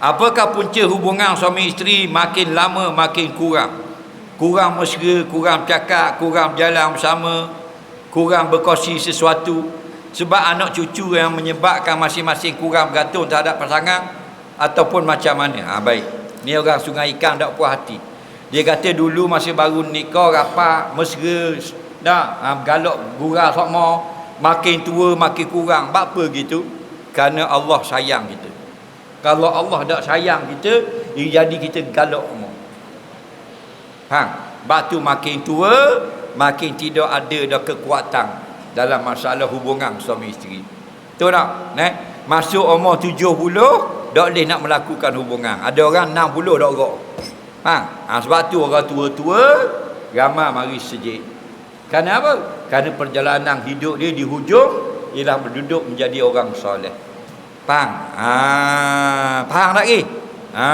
apakah punca hubungan suami isteri makin lama makin kurang? Kurang mesra kurang cakap kurang berjalan bersama kurang berkongsi sesuatu. Sebab anak cucu yang menyebabkan masing-masing kurang bergantung terhadap pasangan ataupun macam mana? Ha, baik. Ni orang sungai ikan tak puas hati. Dia kata dulu masih baru nikah rapat mesra dah ha, galak gurau sama makin tua makin kurang. Apa gitu? Kerana Allah sayang kita kalau Allah tak sayang kita dia jadi kita galak semua ha batu makin tua makin tidak ada dah kekuatan dalam masalah hubungan suami isteri. Betul tak? Ne masuk umur 70 tak boleh nak melakukan hubungan. Ada orang 60 tak gerak ha? ha sebab tu orang tua-tua ramai mari sejik. Kerana apa? Kerana perjalanan hidup dia di hujung ialah berduduk menjadi orang soleh ha faham tak lagi? Ha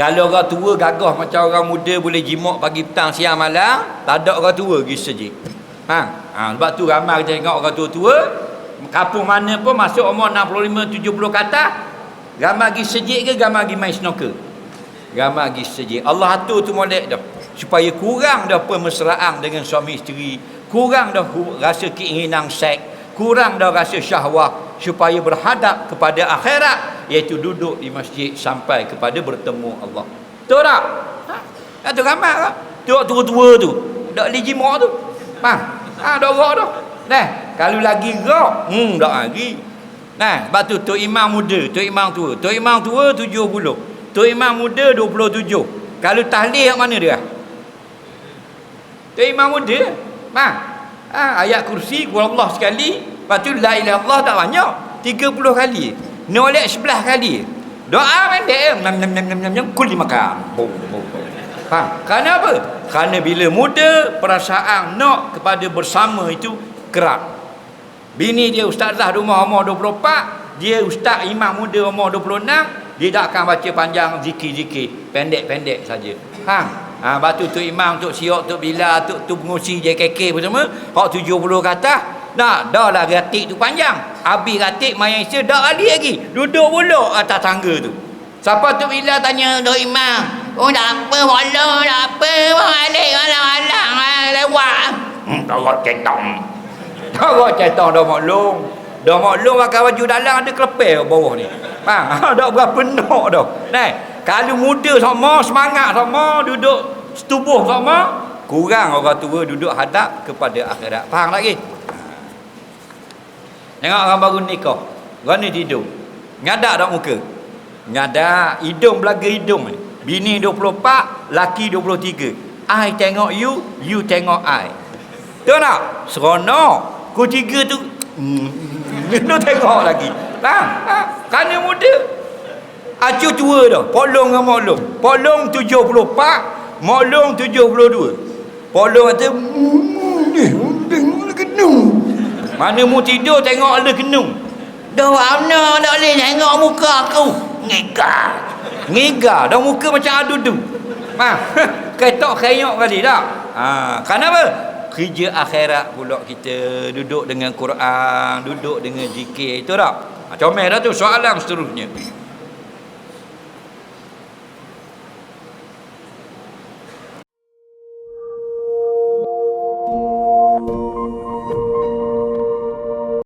kalau orang tua gagah macam orang muda boleh jimak pagi petang siang malam tak ada orang tua pergi sejik ha? ha sebab tu ramai kita tengok orang tua-tua kampung mana pun masuk umur 65 70 kata gambar pergi sejik ke gambar pergi main snooker? Gambar pergi sejik Allah atur tu molek dah supaya kurang dah permesraan dengan suami isteri kurang dah rasa keinginan seks kurang dah rasa syahwat supaya berhadap kepada akhirat iaitu duduk di masjid sampai kepada bertemu Allah betul tak? ha? tu gambar tak? tu tua-tua tu tak boleh jimak tu ha? ha, dah gerak tu Nah, kalau lagi gerak, hmm dak lagi. Nah, sebab tu Tok Imam muda, Tok Imam tua. Tok Imam tua 70. Tok Imam muda 27. Kalau tahlil kat mana dia? Tok Imam muda. Ha. ha ayat kursi kuala Allah sekali, lepas tu la ilaha Allah tak banyak. 30 kali. Nolak 11 kali. Doa pendek nam nam nam nam nam nam kulli makan. Bum bum. Ha, kenapa? Kerana bila muda perasaan nak kepada bersama itu kerap bini dia ustazah rumah umur 24 dia ustaz imam muda umur 26 dia tak akan baca panjang zikir-zikir pendek-pendek saja ha ha batu tu imam tu siok tu bila tu tu pengusi JKK apa semua hak 70 kata nak dah lah ratik tu panjang habis ratik main isa dah kali lagi duduk pula atas tangga tu siapa tu bila tanya tu imam oh tak apa wala tak apa balik alang-alang lewat hmm tak cetong buat cetak dah maklum. Dah maklum pakai baju dalam ada kelepel bawah ni. Ha, dah berapa nak dah. Nah, kalau muda sama, semangat sama, duduk setubuh sama, kurang orang tua duduk hadap kepada akhirat. Faham lagi? Tengok orang baru nikah. Orang ni tidur. Ngadak tak muka? Ngadak. Hidung belaga hidung ni. Bini 24, laki 23. I tengok you, you tengok I. Tahu tak? Seronok. Kau tiga tu Kena tengok lagi ha? ha? Kerana muda Acu tua dah Polong dengan Moklong Polong 74 Moklong 72 Polong kata Kenung Mana mu tidur tengok ada kenung Dah mana tak boleh tengok muka aku Ngega Ngega Dah muka macam adu tu Ha, ketok kenyok kali tak? Ha, kenapa? kerja akhirat pula kita duduk dengan Quran, duduk dengan zikir. Itu tak? Ha, comel dah tu soalan seterusnya.